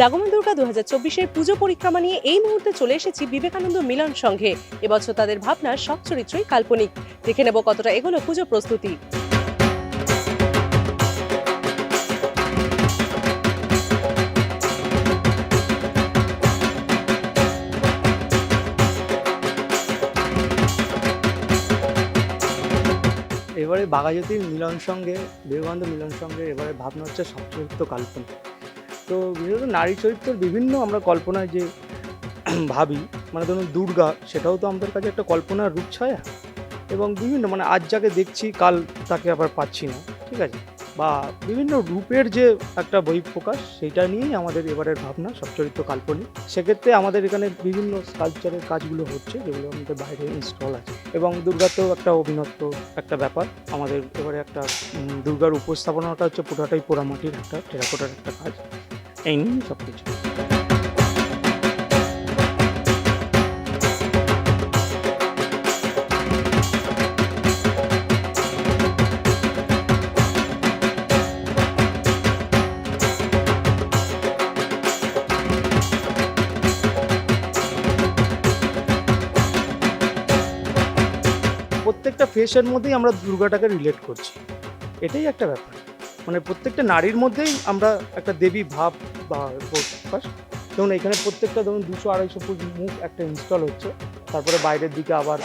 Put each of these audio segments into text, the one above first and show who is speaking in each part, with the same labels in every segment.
Speaker 1: জাগমন দুর্গা দু হাজার চব্বিশের পুজো পরিক্রমা নিয়ে এই মুহূর্তে চলে এসেছি বিবেকানন্দ মিলন সংঘে এবছর তাদের ভাবনা, সব চরিত্রই কাল্পনিক। দেখে নেব কতটা এগোলো পুজো প্রস্তুতি।
Speaker 2: এবারে বাঘাযতীর মিলন সঙ্গে, বিবেকানন্দ মিলন সঙ্গে এবারে ভাবনা হচ্ছে সবচরিত্র কাল্পনিক। তো বিশেষত নারী চরিত্রের বিভিন্ন আমরা কল্পনায় যে ভাবি মানে ধরুন দুর্গা, সেটাও তো আমাদের কাছে একটা কল্পনার রূপ ছায়া। এবং বিভিন্ন মানে আজ যাকে দেখছি, কাল তাকে আবার পাচ্ছি না, ঠিক আছে? বা বিভিন্ন রূপের যে একটা বহিঃপ্রকাশ সেটা নিয়েই আমাদের এবারের ভাবনা সচ্চরিত্র কাল্পনিক। সেক্ষেত্রে আমাদের এখানে বিভিন্ন স্কাল্পচারের কাজগুলো হচ্ছে, যেগুলো আমাদের বাইরে ইনস্টল আছে। এবং দুর্গাতেও একটা অভিনত্ব, একটা ব্যাপার। আমাদের এবারে একটা দুর্গার উপস্থাপনাটা হচ্ছে পুরোটাই পোড়ামাটির একটা, টেরাকোটার একটা কাজ। এই নিয়েই সব কিছু প্রত্যেকটা ফেসের মধ্যেই আমরা দুর্গাটাকে রিলেট করছি। এটাই একটা ব্যাপার। মানে প্রত্যেকটা নারীর মধ্যেই আমরা একটা দেবী ভাব বা যেমন এখানে প্রত্যেকটা ধরুন দুশো আড়াইশো ফুট মুখ একটা ইনস্টল হচ্ছে। তারপরে বাইরের দিকে আবার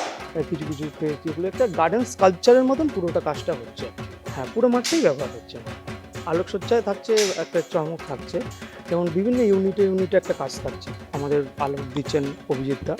Speaker 2: কিছু কিছু যেগুলো একটা গার্ডেন স্কাল্পচারের মতন পুরোটা কাজটা হচ্ছে। হ্যাঁ পুরো মাঠটাই ব্যবহার হচ্ছে। আলোকসজ্জায় থাকছে, একটা চমক থাকছে। যেমন বিভিন্ন ইউনিটে ইউনিটে একটা কাজ থাকছে। আমাদের আলোক দিচ্ছেন অভিজিৎ দা।